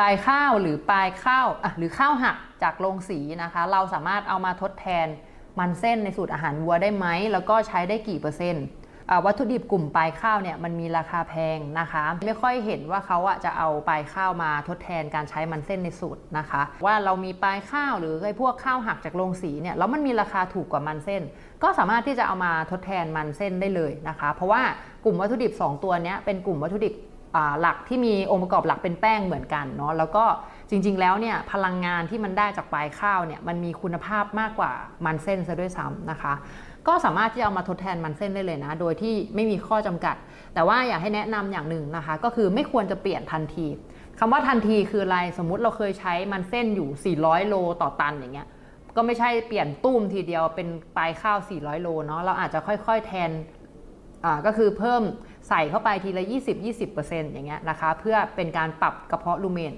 ปลายข้าวหรือปลายข้าวหรือข้าวหักจากโรงสีนะคะ เราสามารถเอามาทดแทนมันเส้นในสูตรอาหารวัวได้ไหม แล้วก็ใช้ได้กี่เปอร์เซ็นต์วัตถุดิบกลุ่มปลายข้าวเนี่ยมันมีราคาแพงนะคะ ไม่ค่อยเห็นว่าเขาอะจะเอาปลายข้าวมาทดแทนการใช้มันเส้นในสูตรนะคะ ว่าเรามีปลายข้าวหรือไอ้พวกข้าวหักจากโรงสีเนี่ยแล้วมันมีราคาถูกกว่ามันเส้น ก็สามารถที่จะเอามาทดแทนมันเส้นได้เลยนะคะ เพราะว่ากลุ่มวัตถุดิบ 2 ตัวนี้เป็นกลุ่มวัตถุดิบ หลักที่มีองค์ประกอบหลักเป็นแป้งเหมือนกันเนาะแล้วก็จริง ๆ แล้วเนี่ยพลังงานที่มันได้จากปลายข้าวเนี่ยมันมีคุณภาพมากกว่ามันเส้นซะด้วยซ้ำนะคะ ก็สามารถที่จะเอามาทดแทนมันเส้นได้เลยนะ โดยที่ไม่มีข้อจำกัด แต่ว่าอยากให้แนะนำอย่างหนึ่งนะคะ ก็คือไม่ควรจะเปลี่ยนทันทีคำว่าทันทีคืออะไรสมมุติเราเคยใช้มันเส้นอยู่ 400 โลต่อตันอย่างเงี้ยก็ไม่ใช่เปลี่ยนตุ้มทีเดียวเป็นปลายข้าว 400 โลเนาะเราอาจจะค่อย ๆ แทนอ่าก็คือเพิ่ม ใส่เข้าไปทีละ 20-20%อย่างเงี้ยนะคะเพื่อเป็นการปรับกระเพาะลูเมน